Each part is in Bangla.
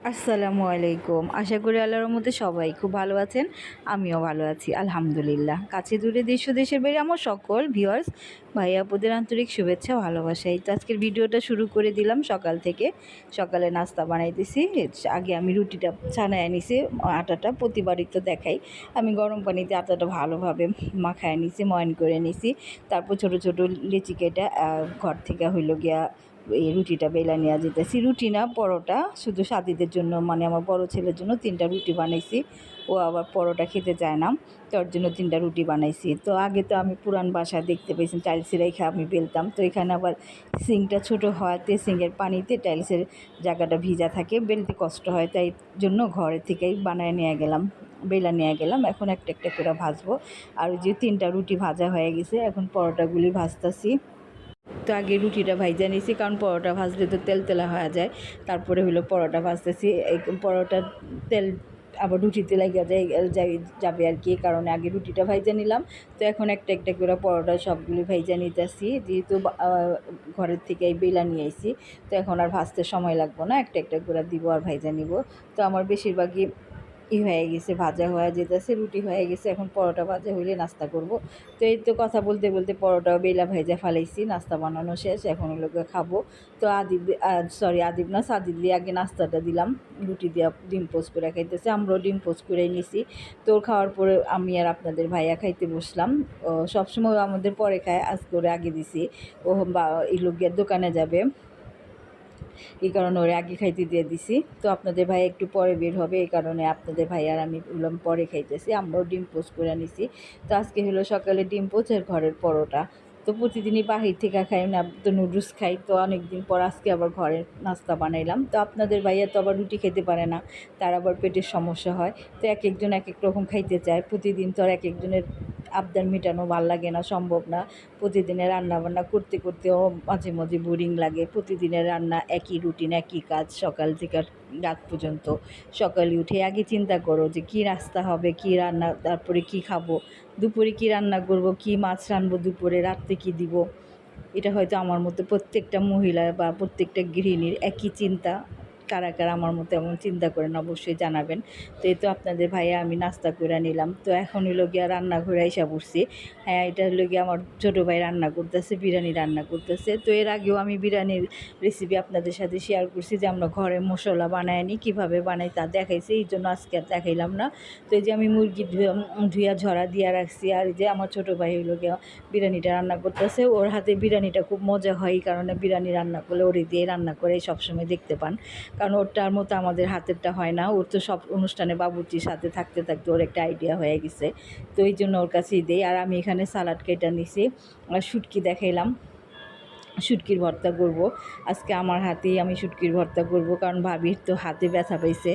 আসসালামু আলাইকুম। আশা করি আল্লাহর মধ্যে সবাই খুব ভালো আছেন, আমিও ভালো আছি, আলহামদুলিল্লাহ। কাছে দূরে দেশ দেশের বাইরে আমার সকল ভিউয়ার্স ভাই আপুদের আন্তরিক শুভেচ্ছা ভালোবাসাই। তো আজকের ভিডিওটা শুরু করে দিলাম সকাল থেকে। সকালে নাস্তা বানাইতেছি আগে আমি রুটিটা ছানায় নিছি আটাটা প্রতিবারই তো দেখাই। আমি গরম পানিতে আটাটা ভালোভাবে মাখায় নিছি, ময়ন করে নিছি। তারপর ছোট ছোট লিচি কেটে ঘর থেকে হইল গিয়া এই রুটিটা বেলা নেওয়া যেতেছি। রুটি না, পরোটা। শুধু সাদিদের জন্য মানে আমার বড় ছেলের জন্য তিনটা রুটি বানাইছি। ও আবার পরোটা খেতে চায় না তোর জন্য তিনটা রুটি বানাইছি। তো আগে তো আমি পুরান বাসা দেখতে পেয়েছি টাইলসে রেখে আমি বেলতাম। তো এখানে আবার সিংটা ছোট হওয়াতে সিংয়ের পানিতে টাইলসের জায়গাটা ভিজা থাকে, বেলতে কষ্ট হয়। তাই জন্য ঘরে থেকেই বানায় নিয়ে গেলাম, বেলা নিয়ে গেলাম। এখন একটা একটা করে ভাজবো। আর যে তিনটা রুটি ভাজা হয়ে গেছে, এখন পরোটাগুলি ভাজতাছি। তো আগে রুটিটা ভাইজা নিয়েছি কারণ পরোটা ভাজলে তো তেল তেলা হয়ে যায়। তারপরে হলো পরোটা ভাজতেছি, এই পরোটার তেল আবার রুটিতে লাগিয়ে যায় যাবে আর কি, কারণে আগে রুটিটা ভাইজা নিলাম। তো এখন একটা একটা করে পরোটা সবগুলি ভাইজা নিতেছি, যেহেতু ঘরের থেকে এই বেলা নিয়ে আইছি, তো এখন আর ভাজতে সময় লাগবো না, একটা একটা করে দিব আর ভাইজা নিব। তো আমার বেশিরভাগই ই হয়ে গেছে, ভাজা হয়ে যেতেছে, রুটি হয়ে গেছে, এখন পরোটা ভাজা হইলে নাস্তা করব। তো এই তো কথা বলতে বলতে পরোটা বেলা ভাজা ফালাইছি, নাস্তা বানানো শেষ, এখন গিয়ে খাব। তো আদিব সরি আদিব না সাদিব দিয়ে আগে নাস্তাটা দিলাম, রুটি দিয়ে ডিম পোস্ট করে খাইতেছে, আমরাও ডিম পোস্ট করে নিছি। তো খাওয়ার পরে আমি আর আপনাদের ভাইয়া খাইতে বসলাম। সবসময় আমাদের পরে খায় আজ করে আগে দিছি। ও বা গিয়ে দোকানে যাবে। এই কারণে ওরা আগে খাইতে দিয়ে দিছি। তো আপনাদের ভাই একটু পরে বের হবে, এই কারণে আপনাদের ভাই আর আমি বললাম পরে খাইতেছি, আমরাও ডিম পোচ করে নিছি। তো আজকে হলো সকালে ডিম পোচের ঘরের পরোটা। তো প্রতিদিনই বাহির থেকে খাই, না, তো নুডলস খাই। তো অনেকদিন পর আজকে আবার ঘরে নাস্তা বানাইলাম। তো আপনাদের ভাইয়া তো আবার রুটি খেতে পারে না, তার আবার পেটের সমস্যা হয়। তো এক একজন এক এক রকম খাইতে চায়, প্রতিদিন তো আর এক একজনের আবদার মেটানো ভালো লাগে না, সম্ভব না। প্রতিদিনের রান্না বান্না করতে করতেও মাঝে মাঝে বোরিং লাগে। প্রতিদিনের রান্না একই রুটিন একই কাজ সকাল থেকে রাত পর্যন্ত। সকালে উঠে আগে চিন্তা করো যে কী রাস্তা হবে, কী রান্না, তারপরে কী খাব, দুপুরে কী রান্না করব, কী মাছ রানবো দুপুরে রাত্রে কী দিব। এটা হয়তো আমার মতো প্রত্যেকটা মহিলা বা প্রত্যেকটা গৃহিণীর একই চিন্তা। কারা কারা আমার মতো এমন চিন্তা করেন, অবশ্যই জানাবেন। তো এই তো আপনাদের ভাইয়া, আমি নাস্তা করে নিলাম। তো এখন হলো গিয়া রান্নাঘরে এসে পড়ছি। হ্যাঁ এটা হলো গিয়ে আমার ছোটো ভাই রান্না করতেছে, বিরিয়ানি রান্না করতেছে। তো এর আগেও আমি বিরিয়ানির রেসিপি আপনাদের সাথে শেয়ার করছি যে, আমরা ঘরে মশলা বানাই নি, কীভাবে বানাই তা দেখাইছি, এই জন্য আজকে আর দেখাইলাম না। তো এই যে আমি মুরগি ধুয়া ধুয়া ঝরা দিয়ে রাখছি, আর এই যে আমার ছোটো ভাই হলো গিয়ে বিরিয়ানিটা রান্না করতেছে। ওর হাতে বিরিয়ানিটা খুব মজা হয়, এই কারণে বিরিয়ানি রান্না করলে ওরে দিয়ে রান্না করে সবসময় দেখতে পান। কারণ ওরটার মতো আমাদের হাতেরটা হয় না। ওর তো সব অনুষ্ঠানে বাবুর্চির সাথে থাকতে থাকতে ওর একটা আইডিয়া হয়ে গেছে। তো এই জন্য ওর কাছেই দেই। আর আমি এখানে সালাড কেটে নিছি। আর শুটকি দেখাইলাম। শুটকির ভর্তা করব। আজকে আমার হাতেই আমি শুটকির ভর্তা করব। কারণ ভাবির তো হাতে ব্যথা পাইছে।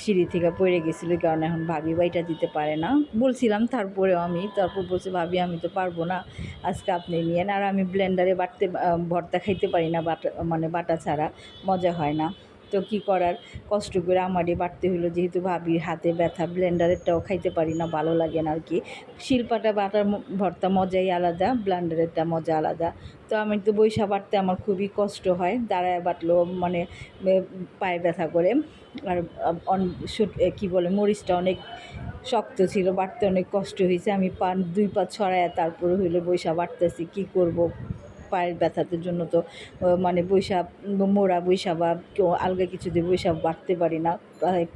সিঁড়ি থেকে পড়ে গেছিল কারণ এখন ভাবি বাইটা দিতে পারে না। বলছিলাম তারপরেও আমি। তারপর বলছে, ভাবি, আমি তো পারব না। আজকে আপনি নিয়েন। আর আমি ব্লেন্ডারে বাটতে ভর্তা খাইতে পারি না বাটা মানে বাটা ছাড়া। মজা হয় না। তো কি করার? কষ্ট করে আমারই বাটতে হলো, যেহেতু ভাবির হাতে ব্যথা, ব্লেন্ডারেরটাও খাইতে পারি না, ভালো লাগে না আর কি শিল্পাটা বাটার ভর্তা মজাই আলাদা, ব্লেন্ডারেরটা মজা আলাদা। তো আমি তো বৈশা বাটতে আমার খুবই কষ্ট হয়, দাঁড়ায় বাটলেও মানে পায়ে ব্যথা করে। আর কী বলে, মরিচটা অনেক শক্ত ছিল বাটতে অনেক কষ্ট হয়েছে। আমি পান দুই পা ছড়ায় তারপরে হইলে বৈশা বাটতেছি কী করব? পায়ের ব্যথার জন্য তো মানে বৈশাখ, মোড়া বৈশা বা কেউ আলগা কিছু দিয়ে বৈশাখ বাড়তে পারি না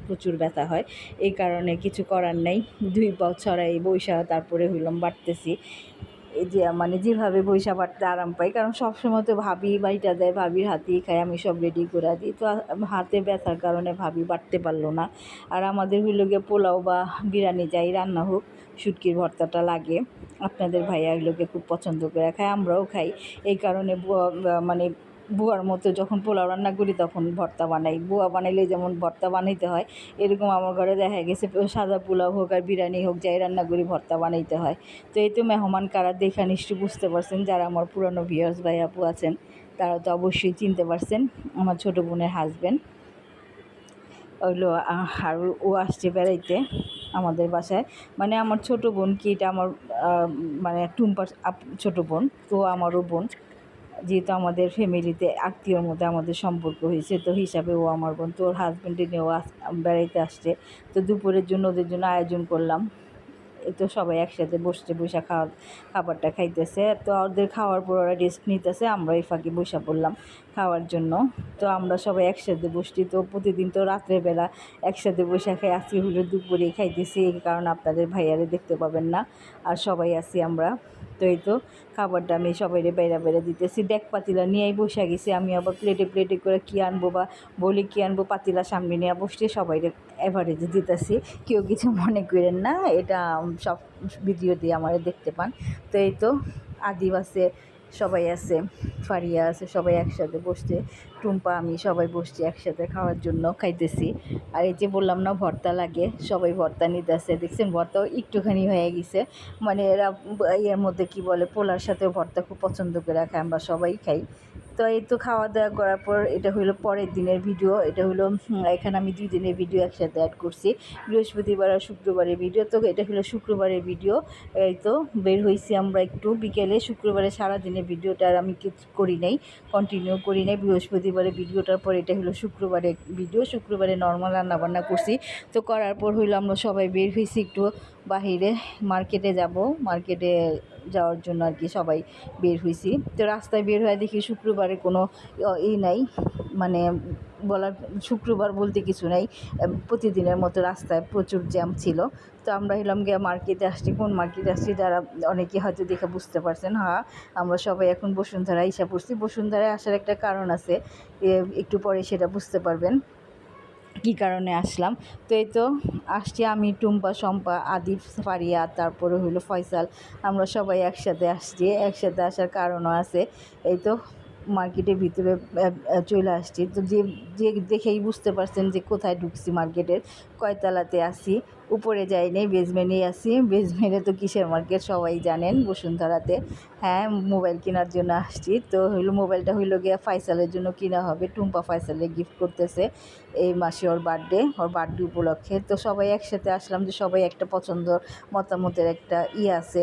প্রচুর ব্যথা হয়। এই কারণে কিছু করার নেই, দুই পাও ছড়াই বৈশা তারপরে হইলাম বাটতেছি এই যে মানে যেভাবে বৈশা বাটতে আরাম পাই, কারণ সবসময় তো ভাবি বাড়িটা দেয়, ভাবির হাতেই খাই, আমি সব রেডি করে দিই। তো হাতে ব্যথার কারণে ভাবি বাড়তে পারল না। আর আমাদের হইল গিয়ে পোলাও বা বিরিয়ানি যাই রান্না হোক, শুটকির ভর্তাটা লাগে। আপনাদের ভাইয়া এগুলোকে খুব পছন্দ করে খায়, আমরাও খাই। এই কারণে মানে বুয়ার মতো যখন পোলাও রান্না করি তখন ভর্তা বানাই। বুয়া বানাইলে যেমন ভর্তা বানাইতে হয় এরকম আমার ঘরে দেখা গেছে সাদা পোলাও হোক আর বিরিয়ানি হোক যাই রান্না করি ভর্তা বানাইতে হয়। তো এই তো মেহমান কারা দেখা নিশ্চয়ই বুঝতে পারছেন যারা আমার পুরানো ভিউয়ার্স ভাই আপু আছেন তারা তো অবশ্যই চিনতে পারছেন আমার ছোটো বোনের হাজব্যান্ড আহ, আর ও আসছে বেড়াইতে আমাদের বাসায়। মানে আমার ছোটো বোন কি এটা আমার মানে টুম্পার ছোটো বোন তো আমারও বোন। যেহেতু আমাদের ফ্যামিলিতে আত্মীয়র মধ্যে আমাদের সম্পর্ক হয়েছে, তো হিসাবে ও আমার বোন তো ওর হাজব্যান্ডে নিয়েও বেড়াইতে আসছে। তো দুপুরের জন্য ওদের জন্য আয়োজন করলাম। তো সবাই একসাথে বসছে বসে খাওয়ার খাবারটা খাইতেছে। তো ওদের খাওয়ার পর ওরা রেস্ট নিতেছে, আমরা এই ফাঁকে বসে পড়লাম খাওয়ার জন্য। তো আমরা সবাই একসাথে বসছি। তো প্রতিদিন তো রাত্রেবেলা একসাথে বসে খাই। আজকে হলো দুপুরে খাইতেছি, এই কারণে আপনাদের ভাইয়ারে দেখতে পাবেন না। আর সবাই আছি আমরা। তো এই তো খাবারটা আমি সবাইরে বেড়া বেড়া দিতেছি। দেখ পাতিলা নিয়েই বসে গেছি। আমি আবার প্লেটে প্লেটে করে কী আনব বা বলি কী আনব পাতিলা সামনে নিয়ে বসে সবাইরে অ্যাভারেজে দিতেছি। কেউ কিছু মনে করেন না, এটা সব ভিডিও দিয়ে আমার দেখতে পান। তো এই তো আদিব আছে সবাই আছে, ফারিয়া আছে, সবাই একসাথে বসছে। টুম্পা, আমি সবাই বসছি একসাথে খাওয়ার জন্য খাইতেছি। আর এই যে বললাম না, ভর্তা লাগে, সবাই ভর্তা নিতে আসে দেখছেন, ভর্তাও একটুখানি হয়ে গেছে। মানে এরা ইয়ের মধ্যে কি বলে, পোলার সাথে ভর্তা খুব পছন্দ করে রাখে আমরা সবাই খাই। তো এই তো খাওয়া দাওয়া করার পর এটা হলো পরের দিনের ভিডিও। এটা হলো এখানে আমি দুই দিনের ভিডিও একসাথে অ্যাড করছি। বৃহস্পতিবার আর শুক্রবারের ভিডিও। তো এটা হলো শুক্রবারের ভিডিও। এই তো বের হয়েছি আমরা একটু বিকেলে। শুক্রবারে সারা দিনের ভিডিওটা আর আমি করি নাই কন্টিনিউ করি নাই। বৃহস্পতিবারের ভিডিওটার পর এটা হলো শুক্রবারের ভিডিও। শুক্রবারে নর্মাল রান্নাবান্না করছি। তো করার পর হইল আমরা সবাই বের হয়েছি একটু বাহিরে মার্কেটে যাব। মার্কেটে যাওয়ার জন্য আর কি সবাই বের হয়েছি তো রাস্তায় বের হয়ে দেখি শুক্রবারে কোনো ই নাই। মানে বলার শুক্রবার বলতে কিছু নাই। প্রতিদিনের মতো রাস্তায় প্রচুর জ্যাম ছিল। তো আমরা হলাম গিয়ে মার্কেটে আসছি। কোন মার্কেটে আসছি যারা অনেকে হয়তো দেখে বুঝতে পারছেন। হ্যাঁ আমরা সবাই এখন বসুন্ধরা ইসা পড়ছি। বসুন্ধরায় আসার একটা কারণ আছে। একটু পরে সেটা বুঝতে পারবেন। কী কারণে আসলাম? তো এই তো আসছি আমি, টুম্পা, শম্পা, আদিফ, ফারিয়া, তারপরে হইল ফয়সাল। আমরা সবাই একসাথে আসছি। একসাথে আসার কারণও আছে। এই তো মার্কেটের ভিতরে চলে আসছি। তো যে যে দেখেই বুঝতে পারছেন যে কোথায় ঢুকছি মার্কেটের, কয়তলাতে আসি উপরে যাইনি বেজমেনে আসি বেজমেনে তো কিসের মার্কেট সবাই জানেন, বসুন্ধরাতে। হ্যাঁ মোবাইল কেনার জন্য আসছি। তো হইল মোবাইলটা হইল গিয়ে ফাইসালের জন্য কিনা হবে। টুম্পা ফাইসালে গিফট করতেছে এই মাসে ওর বার্থডে ওর বার্থডে উপলক্ষে। তো সবাই একসাথে আসলাম যে সবাই একটা পছন্দ মতামতের একটা ই আছে।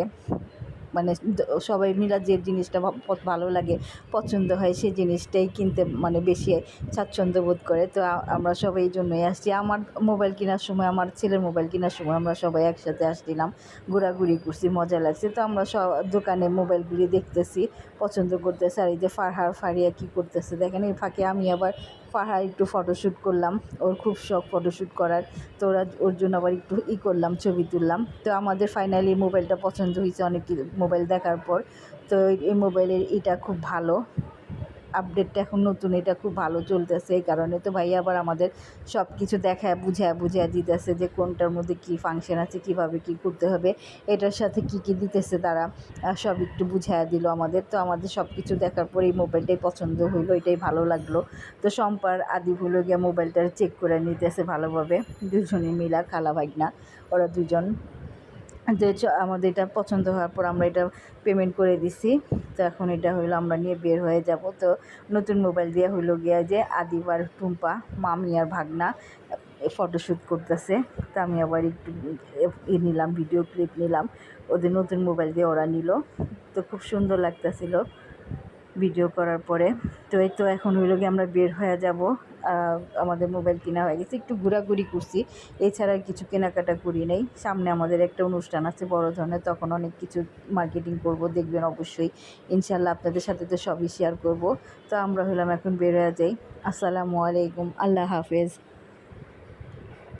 মানে সবাই মিলা যে জিনিসটা ভালো লাগে, পছন্দ হয় সেই জিনিসটাই কিনতে মানে বেশি স্বাচ্ছন্দ্য বোধ করে। তো আমরা সবাই এই জন্যই আসছি। আমার মোবাইল কেনার সময়, আমার ছেলের মোবাইল কেনার সময় আমরা সবাই একসাথে আসছিলাম। ঘোরাঘুরি করছি, মজা লাগছে। তো আমরা সব দোকানে মোবাইলগুলি দেখতেছি, পছন্দ করতেছে। আর এই যে ফারহার, ফারিয়া কী করতেছে, দেখেন এই ফাঁকে আমি আবার ফারহার একটু ফটোশ্যুট করলাম। ওর খুব শখ ফটোশ্যুট করার। তো ওরা ওর জন্য আবার একটু ই করলাম, ছবি তুললাম। তো আমাদের ফাইনালি মোবাইলটা পছন্দ হয়েছে অনেক মোবাইল দেখার পর। তো এই মোবাইলের এটা খুব ভালো। আপডেটটা এখন নতুন, এটা খুব ভালো চলতেছে, এই কারণে তো ভাই আবার আমাদের সব কিছু দেখায়, বুঝায় বুঝায় দিতেছে যে কোনটার মধ্যে কি ফাংশন আছে, কীভাবে কি করতে হবে, এটার সাথে কি কি দিতেছে তারা সব একটু বুঝায় দিল আমাদের, তো আমাদের সব কিছু দেখার পর এই মোবাইলটাই পছন্দ হইল, এটাই ভালো লাগল, তো সম্পার আদি হলো গিয়ে মোবাইলটা চেক করে নিতেছে ভালোভাবে, দুজনে মিলা খালা ভাগনা, ওরা দুজন চ- আমাদের এটা পছন্দ হওয়ার পর আমরা এটা পেমেন্ট করে দিছি। তো এখন এটা হইল আমরা নিয়ে বের হয়ে যাব। তো নতুন মোবাইল দিয়ে হইল গিয়া যে আদিবার টুম্পা, মামি আর ভাগনা ফটোশ্যুট করতেছে। তা আমি আবার একটু ই নিলাম ভিডিও ক্লিপ নিলাম। ওদের নতুন মোবাইল দিয়ে ওরা নিল। তো খুব সুন্দর লাগতেছিল ভিডিও করার পরে। তো এই তো এখন হইল গিয়ে আমরা বের হয়ে যাব। আমাদের মোবাইল কেনা হয়ে গেছে। একটু ঘোরাঘুরি করছি। এছাড়া কিছু কেনাকাটা করি নেই। সামনে আমাদের একটা অনুষ্ঠান আছে বড় ধরনের, তখন অনেক কিছু মার্কেটিং করব, দেখবেন অবশ্যই। ইনশাল্লাহ আপনাদের সাথে তো সবই শেয়ার করব। তো আমরা হলাম এখন বেরোয়া যাই। আসসালামু আলাইকুম। আল্লাহ হাফেজ।